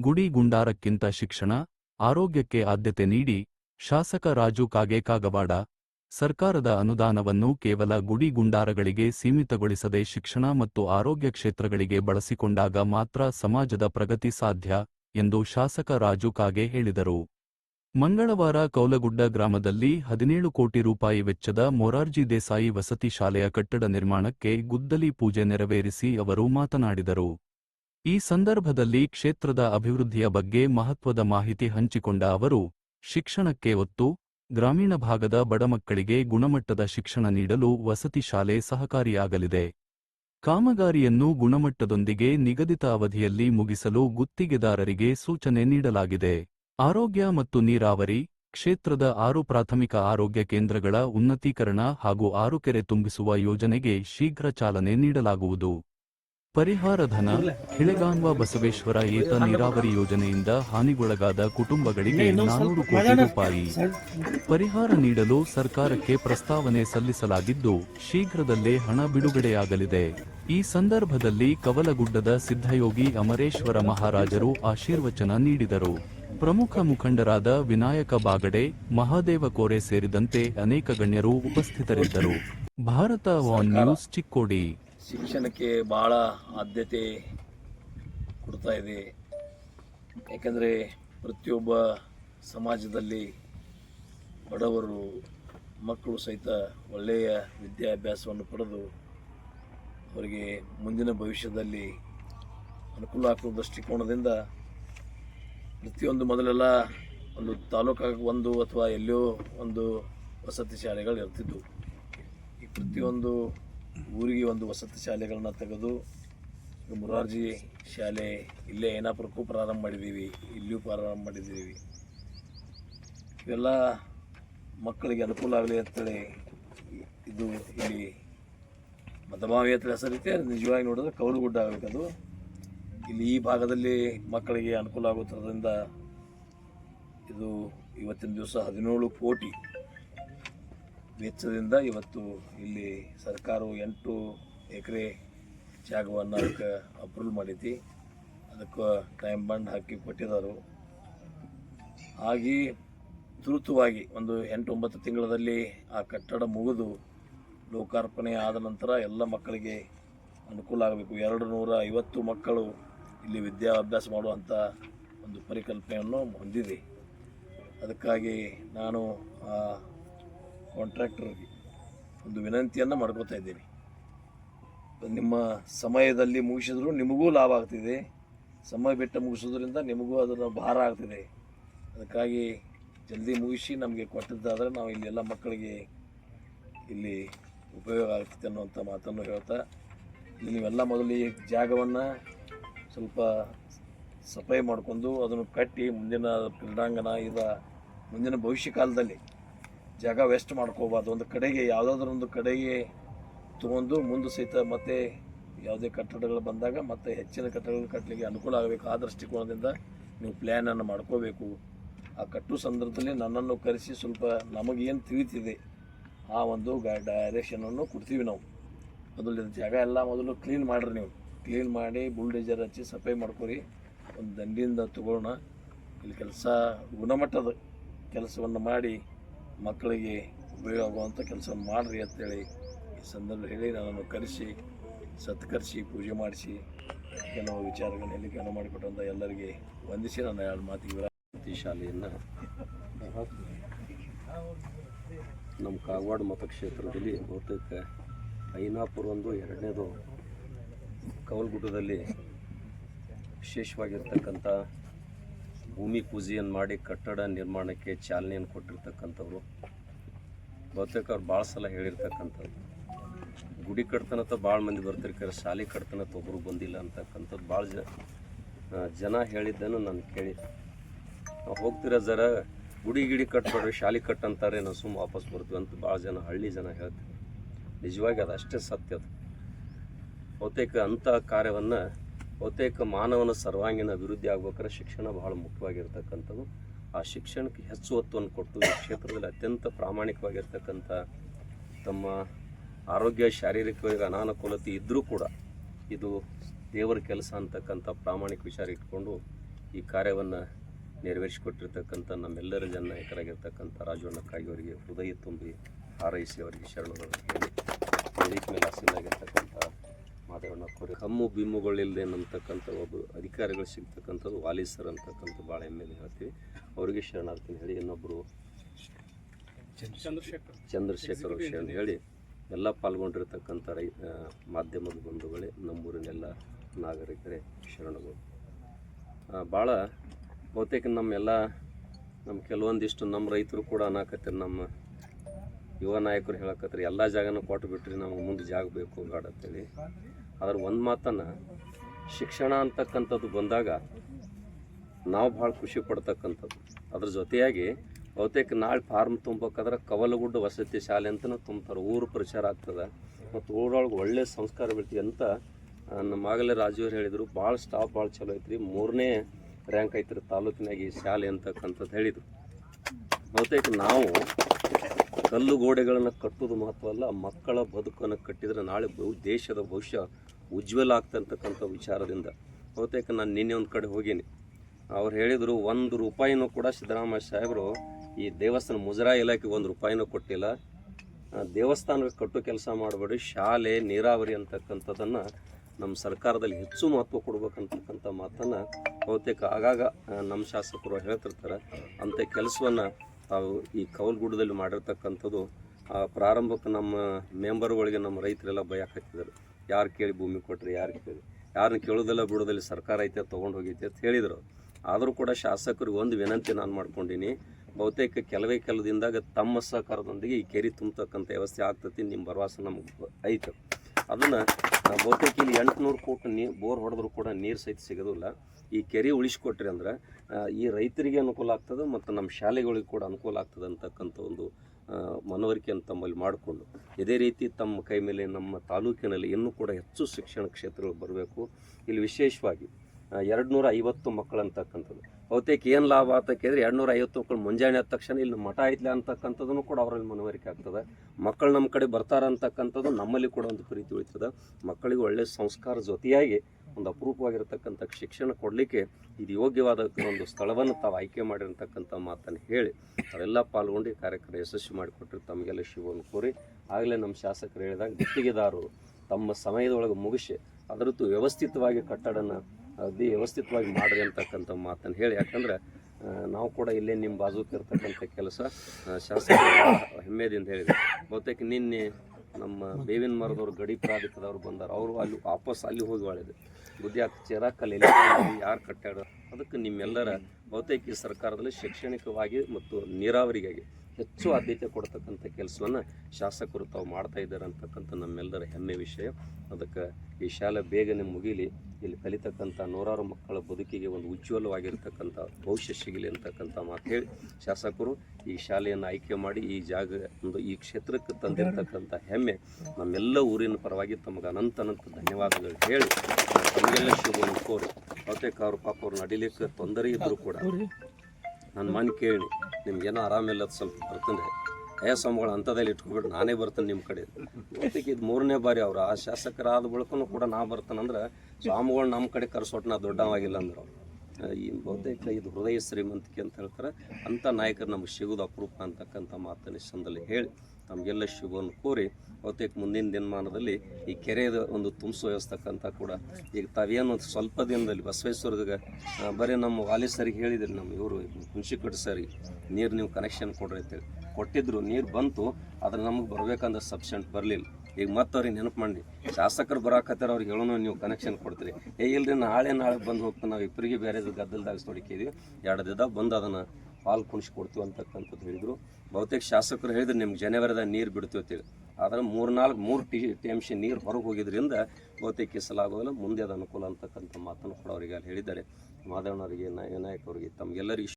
ಗುಡಿ ಗುಂಡಾರಕ್ಕಿಂತ ಶಿಕ್ಷಣ, ಆರೋಗ್ಯಕ್ಕೆ ಆದ್ಯತೆ ನೀಡಿ, ಶಾಸಕ ರಾಜು ಕಾಗೇಕಾಗವಾಡ, ಸರ್ಕಾರದ ಅನುದಾನವನ್ನು ಕೇವಲ ಗುಡಿ ಗುಂಡಾರಗಳಿಗೆ ಸೀಮಿತಗೊಳಿಸದೆ ಶಿಕ್ಷಣ ಮತ್ತು ಆರೋಗ್ಯ ಕ್ಷೇತ್ರಗಳಿಗೆ ಬಳಸಿಕೊಂಡಾಗ ಮಾತ್ರ ಸಮಾಜದ ಪ್ರಗತಿ ಸಾಧ್ಯ, ಎಂದು ಶಾಸಕ ರಾಜು ಕಾಗೆ ಹೇಳಿದರು. ಮಂಗಳವಾರ ಕೌಲಗುಡ್ಡ ಗ್ರಾಮದಲ್ಲಿ ಹದಿನೇಳು ಕೋಟಿ ರೂಪಾಯಿ ವೆಚ್ಚದ ಮೊರಾರ್ಜಿ ದೇಸಾಯಿ ವಸತಿ ಶಾಲೆಯ ಕಟ್ಟಡ ನಿರ್ಮಾಣಕ್ಕೆ ಗುದ್ದಲಿ ಪೂಜೆ ನೆರವೇರಿಸಿ ಅವರು ಮಾತನಾಡಿದರು. ಈ ಸಂದರ್ಭದಲ್ಲಿ ಕ್ಷೇತ್ರದ ಅಭಿವೃದ್ಧಿಯ ಬಗ್ಗೆ ಮಹತ್ವದ ಮಾಹಿತಿ ಹಂಚಿಕೊಂಡ ಅವರು, ಶಿಕ್ಷಣಕ್ಕೆ ಒತ್ತು, ಗ್ರಾಮೀಣ ಭಾಗದ ಬಡಮಕ್ಕಳಿಗೆ ಗುಣಮಟ್ಟದ ಶಿಕ್ಷಣ ನೀಡಲು ವಸತಿ ಶಾಲೆ ಸಹಕಾರಿಯಾಗಲಿದೆ. ಕಾಮಗಾರಿಯನ್ನು ಗುಣಮಟ್ಟದೊಂದಿಗೆ ನಿಗದಿತ ಅವಧಿಯಲ್ಲಿ ಮುಗಿಸಲು ಗುತ್ತಿಗೆದಾರರಿಗೆ ಸೂಚನೆ ನೀಡಲಾಗಿದೆ. ಆರೋಗ್ಯ ಮತ್ತು ನೀರಾವರಿ, ಕ್ಷೇತ್ರದ ಆರು ಪ್ರಾಥಮಿಕ ಆರೋಗ್ಯ ಕೇಂದ್ರಗಳ ಉನ್ನತೀಕರಣ ಹಾಗೂ ಆರು ಕೆರೆ ತುಂಬಿಸುವ ಯೋಜನೆಗೆ ಶೀಘ್ರ ಚಾಲನೆ ನೀಡಲಾಗುವುದು. ಪರಿಹಾರ ಧನ ಹಿಳೆಗಾನ್ವ ಬಸವೇಶ್ವರ ಏತ ನೀರಾವರಿ ಯೋಜನೆಯಿಂದ ಹಾನಿಗೊಳಗಾದ ಕುಟುಂಬಗಳಿಗೆ ನಾನೂರು ಕೋಟಿ ರೂಪಾಯಿ. ಪರಿಹಾರ ನೀಡಲು ಸರ್ಕಾರಕ್ಕೆ ಪ್ರಸ್ತಾವನೆ ಸಲ್ಲಿಸಲಾಗಿದ್ದು ಶೀಘ್ರದಲ್ಲೇ ಹಣ ಬಿಡುಗಡೆಯಾಗಲಿದೆ. ಈ ಸಂದರ್ಭದಲ್ಲಿ ಕವಲಗುಡ್ಡದ ಸಿದ್ಧಯೋಗಿ ಅಮರೇಶ್ವರ ಮಹಾರಾಜರು ಆಶೀರ್ವಚನ ನೀಡಿದರು. ಪ್ರಮುಖ ಮುಖಂಡರಾದ ವಿನಾಯಕ ಬಾಗಡೆ ಮಹಾದೇವ ಕೋರೆ ಸೇರಿದಂತೆ ಅನೇಕ ಗಣ್ಯರು ಉಪಸ್ಥಿತರಿದ್ದರು. Bharat one news Chikkodi. ಶಿಕ್ಷಣಕ್ಕೆ ಭಾಳ ಆದ್ಯತೆ ಕೊಡ್ತಾ ಇದೆ. ಯಾಕಂದರೆ ಪ್ರತಿಯೊಬ್ಬ ಸಮಾಜದಲ್ಲಿ ಬಡವರು, ಮಕ್ಕಳು ಸಹಿತ ಒಳ್ಳೆಯ ವಿದ್ಯಾಭ್ಯಾಸವನ್ನು ಪಡೆದು ಅವರಿಗೆ ಮುಂದಿನ ಭವಿಷ್ಯದಲ್ಲಿ ಅನುಕೂಲ ಆಗುವ ದೃಷ್ಟಿಕೋನದಿಂದ ಪ್ರತಿಯೊಂದು ಮೊದಲೆಲ್ಲ ಒಂದು ತಾಲೂಕಾಗ ಒಂದು ಅಥವಾ ಎಲ್ಲೋ ಒಂದು ವಸತಿ ಶಾಲೆಗಳು ಇರ್ತಿದ್ದವು ಈ ಪ್ರತಿಯೊಂದು ಊರಿಗೆ ಒಂದು ವಸತಿ ಶಾಲೆಗಳನ್ನ ತೆಗೆದು ಮುರಾರ್ಜಿ ಶಾಲೆ ಇಲ್ಲೇ ಏನಾಪುರಕ್ಕೂ ಪ್ರಾರಂಭ ಮಾಡಿದ್ದೀವಿ, ಇಲ್ಲಿಯೂ ಪ್ರಾರಂಭ ಮಾಡಿದ್ದೀವಿ. ಇವೆಲ್ಲ ಮಕ್ಕಳಿಗೆ ಅನುಕೂಲ ಆಗಲಿ ಅಂತೇಳಿ ಇದು ಇಲ್ಲಿ ಮದಮಾವಿ ಅಂತ ಹೆಸರಿದೆ, ಅದು ನಿಜವಾಗಿ ನೋಡಿದ್ರೆ ಕೌಲುಗುಡ್ಡ ಆಗಬೇಕದು ಇಲ್ಲಿ ಈ ಭಾಗದಲ್ಲಿ ಮಕ್ಕಳಿಗೆ ಅನುಕೂಲ ಆಗುತ್ತಿರೋದ್ರಿಂದ ಇದು ಇವತ್ತಿನ ದಿವಸ ಹದಿನೇಳು ಕೋಟಿ ವೆಚ್ಚದಿಂದ ಇವತ್ತು ಇಲ್ಲಿ ಸರ್ಕಾರವು ಎಂಟು ಎಕರೆ ಜಾಗವನ್ನು ಅದಕ್ಕೆ ಅಪ್ರೂವಲ್ ಮಾಡೈತಿ ಅದಕ್ಕೆ ಟೈಮ್ ಬಾಂಡ್ ಹಾಕಿ ಕೊಟ್ಟಿದ್ದಾರೆ ಹಾಗೆ ದ್ರುತವಾಗಿ ಒಂದು ಎಂಟು ಒಂಬತ್ತು ತಿಂಗಳಲ್ಲಿ ಆ ಕಟ್ಟಡ ಮುಗಿದು ಲೋಕಾರ್ಪಣೆ ಆದ ನಂತರ ಎಲ್ಲ ಮಕ್ಕಳಿಗೆ ಅನುಕೂಲ ಆಗಬೇಕು. ಎರಡು ನೂರ ಐವತ್ತು ಮಕ್ಕಳು ಇಲ್ಲಿ ವಿದ್ಯಾಭ್ಯಾಸ ಮಾಡುವಂಥ ಒಂದು ಪರಿಕಲ್ಪನೆಯನ್ನು ಹೊಂದಿದೆ. ಅದಕ್ಕಾಗಿ ನಾನು ಕಾಂಟ್ರಾಕ್ಟರ್ಗೆ ಒಂದು ವಿನಂತಿಯನ್ನು ಮಾಡ್ಕೋತಾ ಇದ್ದೀನಿ. ನಿಮ್ಮ ಸಮಯದಲ್ಲಿ ಮುಗಿಸಿದ್ರೂ ನಿಮಗೂ ಲಾಭ ಆಗ್ತಿದೆ. ಸಮಯ ಬಿಟ್ಟು ಮುಗಿಸೋದ್ರಿಂದ ನಿಮಗೂ ಅದರ ಭಾರ ಆಗ್ತಿದೆ. ಅದಕ್ಕಾಗಿ ಜಲ್ದಿ ಮುಗಿಸಿ ನಮಗೆ ಕೊಟ್ಟಿದ್ದಾದರೆ ನಾವು ಇಲ್ಲಿ ಎಲ್ಲ ಮಕ್ಕಳಿಗೆ ಇಲ್ಲಿ ಉಪಯೋಗ ಆಗ್ತೈತೆ ಅನ್ನುವಂಥ ಮಾತನ್ನು ಹೇಳ್ತಾ, ಇಲ್ಲಿ ನೀವೆಲ್ಲ ಮೊದಲು ಈ ಜಾಗವನ್ನು ಸ್ವಲ್ಪ ಸಫೈ ಮಾಡ್ಕೊಂಡು ಅದನ್ನು ಕಟ್ಟಿ ಮುಂದಿನ ಕ್ರೀಡಾಂಗಣ ಇದ ಮುಂದಿನ ಭವಿಷ್ಯ ಕಾಲದಲ್ಲಿ ಜಾಗ ವೇಸ್ಟ್ ಮಾಡ್ಕೋಬಾರ್ದು. ಒಂದು ಕಡೆಗೆ ಯಾವುದಾದ್ರೂ ಒಂದು ಕಡೆಗೆ ತೊಗೊಂಡು ಮುಂದೆ ಸಹಿತ ಮತ್ತೆ ಯಾವುದೇ ಕಟ್ಟಡಗಳು ಬಂದಾಗ ಮತ್ತೆ ಹೆಚ್ಚಿನ ಕಟ್ಟಡಗಳು ಕಟ್ಟಲಿಕ್ಕೆ ಅನುಕೂಲ ಆಗಬೇಕು. ಆ ದೃಷ್ಟಿಕೋನದಿಂದ ನೀವು ಪ್ಲ್ಯಾನನ್ನು ಮಾಡ್ಕೋಬೇಕು. ಆ ಕಟ್ಟು ಸಂದರ್ಭದಲ್ಲಿ ನನ್ನನ್ನು ಕರೆಸಿ ಸ್ವಲ್ಪ ನಮಗೇನು ತಿಳಿತಿದೆ, ಆ ಒಂದು ಗ ಡೈರೆಕ್ಷನನ್ನು ಕೊಡ್ತೀವಿ ನಾವು. ಇದು ಜಾಗ ಎಲ್ಲ ಮೊದಲು ಕ್ಲೀನ್ ಮಾಡಿರಿ ನೀವು. ಕ್ಲೀನ್ ಮಾಡಿ ಬುಲ್ಡೇಜರ್ ಹಚ್ಚಿ ಸಫಾಯಿ ಮಾಡ್ಕೊರಿ. ಒಂದು ದಂಡಿಯಿಂದ ತಗೊಳ್ಳೋಣ. ಇಲ್ಲಿ ಕೆಲಸ ಗುಣಮಟ್ಟದ ಕೆಲಸವನ್ನು ಮಾಡಿ ಮಕ್ಕಳಿಗೆ ಉಪಯೋಗ ಆಗುವಂಥ ಕೆಲಸ ಮಾಡಿರಿ ಅಂತೇಳಿ ಈ ಸಂದರ್ಭ ಹೇಳಿ, ನನ್ನನ್ನು ಕರೆಸಿ, ಸತ್ಕರಿಸಿ, ಪೂಜೆ ಮಾಡಿಸಿ ಕೆಲವು ವಿಚಾರಗಳನ್ನ ಕೆಲವು ಮಾಡಿಕೊಟ್ಟಂಥ ಎಲ್ಲರಿಗೆ ವಂದಿಸಿ ನನ್ನ ಎರಡು ಮಾತಿಗೆ ವಿರಾಮತಿ ಶಾಲೆಯನ್ನು ನಮ್ಮ ಕಾಗವಾಡ ಮತಕ್ಷೇತ್ರದಲ್ಲಿ ಬಹುತೇಕ ಐನಾಪುರ ಒಂದು ಎರಡನೇದು ಕವಲ್ಗುಡ್ಡದಲ್ಲಿ ವಿಶೇಷವಾಗಿರ್ತಕ್ಕಂಥ ಭೂಮಿ ಪೂಜೆಯನ್ನು ಮಾಡಿ ಕಟ್ಟಡ ನಿರ್ಮಾಣಕ್ಕೆ ಚಾಲನೆಯನ್ನು ಕೊಟ್ಟಿರ್ತಕ್ಕಂಥವ್ರು. ಬಹುತೇಕ ಅವ್ರು ಭಾಳ ಸಲ ಹೇಳಿರ್ತಕ್ಕಂಥದ್ದು ಗುಡಿ ಕಟ್ತನತ್ತ ಭಾಳ ಮಂದಿ ಬರ್ತಿರ್ತಾರೆ ಶಾಲೆ ಕಟ್ತನತ್ತ ಒಬ್ಬರು ಬಂದಿಲ್ಲ ಅಂತಕ್ಕಂಥದ್ದು ಭಾಳ ಜ ಜನ ಹೇಳಿದ್ದನ್ನು ನಾನು ಕೇಳಿ. ನಾವು ಹೋಗ್ತೀರ ಜರ, ಗುಡಿ ಗಿಡಿ ಕಟ್ಬೇಡ್ರಿ, ಶಾಲೆ ಕಟ್ಟಂತಾರೆ ನಾವು ಸುಮ್ಮ ವಾಪಸ್ ಬರ್ತೀವಿ ಅಂತ ಭಾಳ ಜನ, ಹಳ್ಳಿ ಜನ ಹೇಳ್ತಾರೆ ನಿಜವಾಗಿ ಅದು ಅಷ್ಟೇ ಸತ್ಯ ಅದು. ಬಹುತೇಕ ಅಂಥ ಕಾರ್ಯವನ್ನು ಬಹುತೇಕ ಮಾನವನ ಸರ್ವಾಂಗೀಣ ಅಭಿವೃದ್ಧಿ ಆಗ್ಬೇಕಾದ್ರೆ ಶಿಕ್ಷಣ ಬಹಳ ಮುಖ್ಯವಾಗಿರ್ತಕ್ಕಂಥದ್ದು. ಆ ಶಿಕ್ಷಣಕ್ಕೆ ಹೆಚ್ಚು ಒತ್ತನ್ನು ಕೊಟ್ಟು ಈ ಕ್ಷೇತ್ರದಲ್ಲಿ ಅತ್ಯಂತ ಪ್ರಾಮಾಣಿಕವಾಗಿರ್ತಕ್ಕಂಥ ತಮ್ಮ ಆರೋಗ್ಯ, ಶಾರೀರಿಕವಾಗಿ ಅನಾನುಕೂಲತೆ ಇದ್ದರೂ ಕೂಡ ಇದು ದೇವರ ಕೆಲಸ ಅಂತಕ್ಕಂಥ ಪ್ರಾಮಾಣಿಕ ವಿಚಾರ ಇಟ್ಕೊಂಡು ಈ ಕಾರ್ಯವನ್ನು ನೆರವೇರಿಸಿಕೊಟ್ಟಿರ್ತಕ್ಕಂಥ ನಮ್ಮೆಲ್ಲರ ಜನ ನಾಯಕರಾಗಿರ್ತಕ್ಕಂಥ ರಾಜವಣ್ಣ ಅವರಿಗೆ ಹೃದಯ ತುಂಬಿ ಹಾರೈಸಿ ಅವರಿಗೆ ಶರಣುಗಳು ಹೇಳಿ ಮೇಲೆ ಆಸೀನಾಗಿರ್ತಕ್ಕಂಥ ಮಾದೇವಣ್ಣ ಕೊಡಿ. ಕಮ್ಮು ಬಿಮ್ಮುಗಳಿಲ್ಲದೆ ಅಂತಕ್ಕಂಥ ಒಬ್ಬ ಅಧಿಕಾರಿಗಳು ಸಿಗ್ತಕ್ಕಂಥದ್ದು ವಾಲಿ ಸರ್ ಅಂತಕ್ಕಂಥ ಭಾಳ ಹೆಮ್ಮೆಯಿಂದ ಹೇಳ್ತೀವಿ. ಅವರಿಗೆ ಶರಣಾರ್ಥಿನ ಹೇಳಿ. ಇನ್ನೊಬ್ಬರು ಚಂದ್ರಶೇಖರ್. ಚಂದ್ರಶೇಖರ್ ಶರಣ ಹೇಳಿ. ಎಲ್ಲ ಪಾಲ್ಗೊಂಡಿರ್ತಕ್ಕಂಥ ರೈ ಮಾಧ್ಯಮದ ಬಂಧುಗಳೇ ನಮ್ಮೂರಿನೆಲ್ಲ ನಾಗರಿಕರೇ ಶರಣಗಳು ಭಾಳ ಬಹುತೇಕ ನಮ್ಮೆಲ್ಲ ನಮ್ಮ ಕೆಲವೊಂದಿಷ್ಟು ನಮ್ಮ ರೈತರು ಕೂಡ ಅನ್ನಕತ್ತಾರೆ ನಮ್ಮ ಯುವ ನಾಯಕರು ಹೇಳಕತ್ತಾರೆ ಎಲ್ಲ ಜಾಗನೂ ಕೊಟ್ಟು ಬಿಟ್ರಿ ನಮಗೆ ಮುಂದೆ ಜಾಗ ಬೇಕು ಬೇಡ ಅಂತೇಳಿ. ಅದ್ರ ಒಂದು ಮಾತನ್ನು ಶಿಕ್ಷಣ ಅಂತಕ್ಕಂಥದ್ದು ಬಂದಾಗ ನಾವು ಭಾಳ ಖುಷಿ ಪಡ್ತಕ್ಕಂಥದ್ದು. ಅದ್ರ ಜೊತೆಯಾಗಿ ಬಹುತೇಕ ನಾಳೆ ಫಾರ್ಮ್ ತುಂಬಬೇಕಾದ್ರೆ ಕವಲಗುಡ್ಡ ವಸತಿ ಶಾಲೆ ಅಂತಲೂ ತುಂಬ್ತಾರೆ. ಊರು ಪ್ರಚಾರ ಆಗ್ತದೆ. ಮತ್ತು ಊರೊಳಗೆ ಒಳ್ಳೆಯ ಸಂಸ್ಕಾರ ಬೀಳ್ತೀವಿ ಅಂತ ನಮ್ಮ ಆಗಲೇ ರಾಜೀವ್ರು ಹೇಳಿದರು. ಭಾಳ ಸ್ಟಾಫ್ ಭಾಳ ಚಲೋ ಐತ್ರಿ. ಮೂರನೇ ರ್ಯಾಂಕ್ ಐತ್ರಿ ತಾಲೂಕಿನಾಗ ಈ ಶಾಲೆ ಅಂತಕ್ಕಂಥದ್ದು ಹೇಳಿದರು. ಬಹುತೇಕ ನಾವು ಕಲ್ಲು ಗೋಡೆಗಳನ್ನು ಕಟ್ಟೋದು ಮಾತ್ರವಲ್ಲ, ಮಕ್ಕಳ ಬದುಕನ್ನು ಕಟ್ಟಿದರೆ ನಾಳೆ ದೇಶದ ಭವಿಷ್ಯ ಉಜ್ವಲ ಆಗ್ತಕ್ಕಂಥ ವಿಚಾರದಿಂದ. ಬಹುತೇಕ ನಾನು ನಿನ್ನೆ ಒಂದು ಕಡೆ ಹೋಗೀನಿ. ಅವ್ರು ಹೇಳಿದರು ಒಂದು ರೂಪಾಯಿನೂ ಕೂಡ ಸಿದ್ದರಾಮಯ್ಯ ಸಾಹೇಬರು ಈ ದೇವಸ್ಥಾನ ಮುಜರಾಯಿ ಇಲಾಖೆಗೆ ಒಂದು ರೂಪಾಯಿನೂ ಕೊಟ್ಟಿಲ್ಲ. ದೇವಸ್ಥಾನಕ್ಕೆ ಕಟ್ಟೋ ಕೆಲಸ ಮಾಡಬೇಡಿ, ಶಾಲೆ, ನೀರಾವರಿ ಅಂತಕ್ಕಂಥದ್ದನ್ನು ನಮ್ಮ ಸರ್ಕಾರದಲ್ಲಿ ಹೆಚ್ಚು ಮಹತ್ವ ಕೊಡ್ಬೇಕಂತಕ್ಕಂಥ ಮಾತನ್ನು ಬಹುತೇಕ ಆಗಾಗ ನಮ್ಮ ಶಾಸಕರು ಹೇಳ್ತಿರ್ತಾರೆ. ಅಂಥ ಕೆಲಸವನ್ನು ತಾವು ಈ ಕೌಲ್ಗುಡ್ಡದಲ್ಲಿ ಮಾಡಿರ್ತಕ್ಕಂಥದ್ದು, ಆ ಪ್ರಾರಂಭಕ್ಕೆ ನಮ್ಮ ಮೆಂಬರ್ಗಳಿಗೆ ನಮ್ಮ ರೈತರೆಲ್ಲ ಭಯ ಹಾಕಿದ್ರು ಯಾರು ಕೇಳಿ ಭೂಮಿ ಕೊಟ್ಟರೆ ಯಾರು ಕೇಳಿ? ಯಾರನ್ನ ಕೇಳೋದೆಲ್ಲ, ಬಿಡೋದಲ್ಲಿ, ಸರ್ಕಾರ ಐತೆ, ತೊಗೊಂಡು ಹೋಗೈತೆ ಅಂತ ಹೇಳಿದರು. ಆದರೂ ಕೂಡ ಶಾಸಕರಿಗೆ ಒಂದು ವಿನಂತಿ ನಾನು ಮಾಡ್ಕೊಂಡೀನಿ, ಬಹುತೇಕ ಕೆಲವೇ ಕೆಲದಿಂದಾಗ ತಮ್ಮ ಸಹಕಾರದೊಂದಿಗೆ ಈ ಕೆರೆ ತುಂಬತಕ್ಕಂಥ ವ್ಯವಸ್ಥೆ ಆಗ್ತತಿ ನಿಮ್ಮ ಭರವಸೆ ನಮಗೆ ಐತೆ. ಅದನ್ನು ಬಹುತೇಕ ಇಲ್ಲಿ ಎಂಟುನೂರು ಕೋಟಿ ನೀ, ಬೋರ್ ಹೊಡೆದ್ರು ಕೂಡ ನೀರು ಸಹಿತ ಸಿಗೋದಿಲ್ಲ. ಈ ಕೆರೆ ಉಳಿಸ್ಕೊಟ್ರಿ ಅಂದ್ರೆ ಈ ರೈತರಿಗೆ ಅನುಕೂಲ ಆಗ್ತದೆ ಮತ್ತು ನಮ್ಮ ಶಾಲೆಗಳಿಗೆ ಕೂಡ ಅನುಕೂಲ ಆಗ್ತದೆ ಅಂತಕ್ಕಂಥ ಒಂದು ಮನವರಿಕೆಯನ್ನು ತಮ್ಮಲ್ಲಿ ಮಾಡಿಕೊಂಡು ಇದೇ ರೀತಿ ತಮ್ಮ ಕೈ ಮೇಲೆ ನಮ್ಮ ತಾಲೂಕಿನಲ್ಲಿ ಇನ್ನೂ ಕೂಡ ಹೆಚ್ಚು ಶಿಕ್ಷಣ ಕ್ಷೇತ್ರಗಳು ಬರಬೇಕು. ಇಲ್ಲಿ ವಿಶೇಷವಾಗಿ ಎರಡು ನೂರ ಐವತ್ತು ಮಕ್ಕಳು ಅಂತಕ್ಕಂಥದ್ದು. ಬಹುತೇಕ ಏನು ಲಾಭ ಅಂತ ಕೇಳಿದ್ರೆ ಎರಡು ನೂರ ಐವತ್ತು ಮಕ್ಕಳು ಮುಂಜಾನೆ ಆದ ತಕ್ಷಣ ಇಲ್ಲಿ ಮಠ ಐತ್ಲ ಅಂತಕ್ಕಂಥದ್ದನ್ನು ಕೂಡ ಅವರಲ್ಲಿ ಮನವರಿಕೆ ಆಗ್ತದೆ. ಮಕ್ಕಳು ನಮ್ಮ ಕಡೆ ಬರ್ತಾರೆ ಅಂತಕ್ಕಂಥದ್ದು ನಮ್ಮಲ್ಲಿ ಕೂಡ ಒಂದು ಪ್ರೀತಿ ಉಳಿತದೆ. ಮಕ್ಕಳಿಗೆ ಒಳ್ಳೆಯ ಸಂಸ್ಕಾರ ಜೊತೆಯಾಗಿ ಒಂದು ಅಪರೂಪವಾಗಿರತಕ್ಕಂಥ ಶಿಕ್ಷಣ ಕೊಡಲಿಕ್ಕೆ ಇದು ಯೋಗ್ಯವಾದ ಒಂದು ಸ್ಥಳವನ್ನು ತಾವು ಆಯ್ಕೆ ಮಾಡಿರ್ತಕ್ಕಂಥ ಮಾತನ್ನು ಹೇಳಿ ಅವರೆಲ್ಲ ಪಾಲ್ಗೊಂಡು ಕಾರ್ಯಕ್ರಮ ಯಶಸ್ವಿ ಮಾಡಿಕೊಟ್ರೆ. ತಮಗೆಲ್ಲ ಶಿವವನ್ನು ಕೋರಿ. ಆಗಲೇ ನಮ್ಮ ಶಾಸಕರು ಹೇಳಿದಾಗ ಗುತ್ತಿಗೆದಾರರು ತಮ್ಮ ಸಮಯದೊಳಗೆ ಮುಗಿಸಿ ಅದರದ್ದು ವ್ಯವಸ್ಥಿತವಾಗಿ ಕಟ್ಟಡನ ಅಗದಿ ವ್ಯವಸ್ಥಿತವಾಗಿ ಮಾಡ್ರಿ ಅಂತಕ್ಕಂಥ ಮಾತನ್ನು ಹೇಳಿ. ಯಾಕಂದ್ರೆ ನಾವು ಕೂಡ ಇಲ್ಲೇ ನಿಮ್ಮ ಬಾಜೂಕ್ ಇರ್ತಕ್ಕಂಥ ಕೆಲಸ ಶಾಸಕ ಹೆಮ್ಮೆದಿಂದ ಹೇಳಿದೆ ಬಹುತೇಕ ನಿನ್ನೆ ನಮ್ಮ ಬೇವಿನ ಮರದವ್ರು ಗಡಿ ಪ್ರಾಧಿಕದವ್ರು ಬಂದಾರ. ಅವರು ಅಲ್ಲಿ ವಾಪಸ್ ಅಲ್ಲಿ ಹೋಗಿ ಮಾಡಿದ್ರು ಬುದ್ಧಿ ಆಗ್ತದೆ ಚಿರಾಕಲ್ಲಿ ಎಲ್ಲಿ ಯಾರು ಕಟ್ಟಾಡೋ? ಅದಕ್ಕೆ ನಿಮ್ಮೆಲ್ಲರ ಬಹುತೇಕ ಸರ್ಕಾರದಲ್ಲಿ ಶೈಕ್ಷಣಿಕವಾಗಿ ಮತ್ತು ನೀರಾವರಿಗಾಗಿ ಹೆಚ್ಚು ಆದ್ಯತೆ ಕೊಡ್ತಕ್ಕಂಥ ಕೆಲಸವನ್ನು ಶಾಸಕರು ತಾವು ಮಾಡ್ತಾ ಇದ್ದಾರೆ ಅಂತಕ್ಕಂಥ ನಮ್ಮೆಲ್ಲರ ಹೆಮ್ಮೆ ವಿಷಯ. ಅದಕ್ಕೆ ಈ ಶಾಲೆ ಬೇಗನೆ ಮುಗಿಲಿ, ಇಲ್ಲಿ ಕಲಿತಕ್ಕಂಥ ನೂರಾರು ಮಕ್ಕಳ ಬದುಕಿಗೆ ಒಂದು ಉಜ್ವಲವಾಗಿರ್ತಕ್ಕಂಥ ಭವಿಷ್ಯ ಸಿಗಲಿ ಅಂತಕ್ಕಂಥ ಮಾತು ಹೇಳಿ ಶಾಸಕರು ಈ ಶಾಲೆಯನ್ನು ಆಯ್ಕೆ ಮಾಡಿ ಈ ಜಾಗ ಒಂದು ಈ ಕ್ಷೇತ್ರಕ್ಕೆ ತಂದಿರತಕ್ಕಂಥ ಹೆಮ್ಮೆ ನಮ್ಮೆಲ್ಲ ಊರಿನ ಪರವಾಗಿ ತಮಗೆ ಅನಂತ ಅನಂತ ಧನ್ಯವಾದಗಳು ಹೇಳಿ. ತಮಗೆಲ್ಲ ಶುಭವನ್ನು ಕೋರಿ. ಬಹುತೇಕ ಅವ್ರ ಪಾಪ ಅವ್ರು ನಡಿಲಿಕ್ಕೆ ತೊಂದರೆ ಇದ್ದರೂ ಕೂಡ ನನ್ನ ಮನೆ ಕೇಳಿ, ನಿಮ್ಗೇನೋ ಆರಾಮಿಲ್ಲ ಅದು ಸ್ವಲ್ಪ ಬರ್ತಂದ್ರೆ ಏ ಸ್ವಾಮಿಗಳು ಅಂಥದ್ದಲ್ಲಿ ಇಟ್ಕೊಬಿಟ್ಟು ನಾನೇ ಬರ್ತೇನೆ ನಿಮ್ಮ ಕಡೆ. ಮತ್ತೆ ಇದು ಮೂರನೇ ಬಾರಿ ಅವರು ಆ ಶಾಸಕರಾದ ಬಳಕನು ಕೂಡ ನಾ ಬರ್ತಾನಂದ್ರೆ ಸ್ವಾಮಿಗಳು ನಮ್ಮ ಕಡೆ ಕರ್ಸೋಟ್ ನಾ ದೊಡ್ಡವಾಗಿಲ್ಲ ಅಂದ್ರೆ ಅವ್ರು. ಈ ಬಹುತೇಕ ಇದು ಹೃದಯ ಶ್ರೀಮಂತಿಕೆ ಅಂತ ಹೇಳ್ತಾರೆ. ಅಂಥ ನಾಯಕರು ನಮಗೆ ಸಿಗೋದು ಅಪರೂಪ ಅಂತಕ್ಕಂಥ ಮಾತನ್ನು ಸಂದಲ್ಲಿ ಹೇಳಿ ನಮಗೆಲ್ಲ ಶುಭವನ್ನು ಕೋರಿ, ಬಹುತೇಕ ಮುಂದಿನ ದಿನಮಾನದಲ್ಲಿ ಈ ಕೆರೆಯದ ಒಂದು ತುಂಬಿಸು ವ್ಯವಸ್ಥಕ್ಕಂಥ ಕೂಡ ಈಗ ತಾವೇನು ಸ್ವಲ್ಪ ದಿನದಲ್ಲಿ ಬಸವೇಶ್ವರದಾಗ ಬರೀ ನಮ್ಮ ವಾಲಿ ಸರಿಗೆ ಹೇಳಿದ್ರಿ ನಮ್ಮ ಇವರು ಹುಣಸಿಕಟ್ಟು ಸರಿ ನೀರು ನೀವು ಕನೆಕ್ಷನ್ ಕೊಡ್ರಿ ಅಂತೇಳಿ. ಕೊಟ್ಟಿದ್ರು, ನೀರು ಬಂತು, ಆದರೆ ನಮಗೆ ಬರಬೇಕಂದ್ರೆ ಸಬ್ಸೆಂಟ್ ಬರಲಿಲ್ಲ. ಈಗ ಮತ್ತೆ ಅವ್ರಿಗೆ ನೆನಪು ಮಾಡಿ. ಶಾಸಕರು ಬರಾಕತ್ತಾರ ಅವ್ರಿಗೆ ಹೇಳೋಣ ನೀವು ಕನೆಕ್ಷನ್ ಕೊಡ್ತೀರಿ. ಏ, ಇಲ್ರಿ, ನಾಳೆ ನಾಳೆ ಬಂದು ಹೋಗ್ತಾನೆ. ನಾವು ಇಬ್ಬರಿಗೆ ಬೇರೆ ಗದ್ದಲ್ದಾಗ ತೊಡಕಿದ್ವಿ ಎರಡು ದಿನ ಬಂದು ಅದನ್ನು ಹಾಲು ಕುಣಿಸಿ ಕೊಡ್ತೀವಿ ಅಂತಕ್ಕಂಥದ್ದು ಹೇಳಿದರು. ಬಹುತೇಕ ಶಾಸಕರು ಹೇಳಿದ್ರು, ನಿಮ್ಗೆ ಜನವರಿದಾಗ ನೀರು ಬಿಡ್ತೀವಿ ಅಂತೇಳಿ. ಆದರೆ ಮೂರು ನಾಲ್ಕು ಮೂರು ಟಿ ಟಿ ಎಂ ಸಿ ನೀರು ಹೊರಗೆ ಹೋಗಿದ್ರಿಂದ ಬಹುತೇಕ ಈ ಸಲ ಆಗೋದಿಲ್ಲ. ಮುಂದೆ ಅದು ಅನುಕೂಲ ಅಂತಕ್ಕಂಥ ಮಾತನ್ನು ಕೂಡ ಅವರಿಗೆ ಅಲ್ಲಿ ಹೇಳಿದ್ದಾರೆ ಮಾಧವನವರಿಗೆ ನಾಯಕ ಅವರಿಗೆ, ತಮಗೆಲ್ಲರಿಗೂ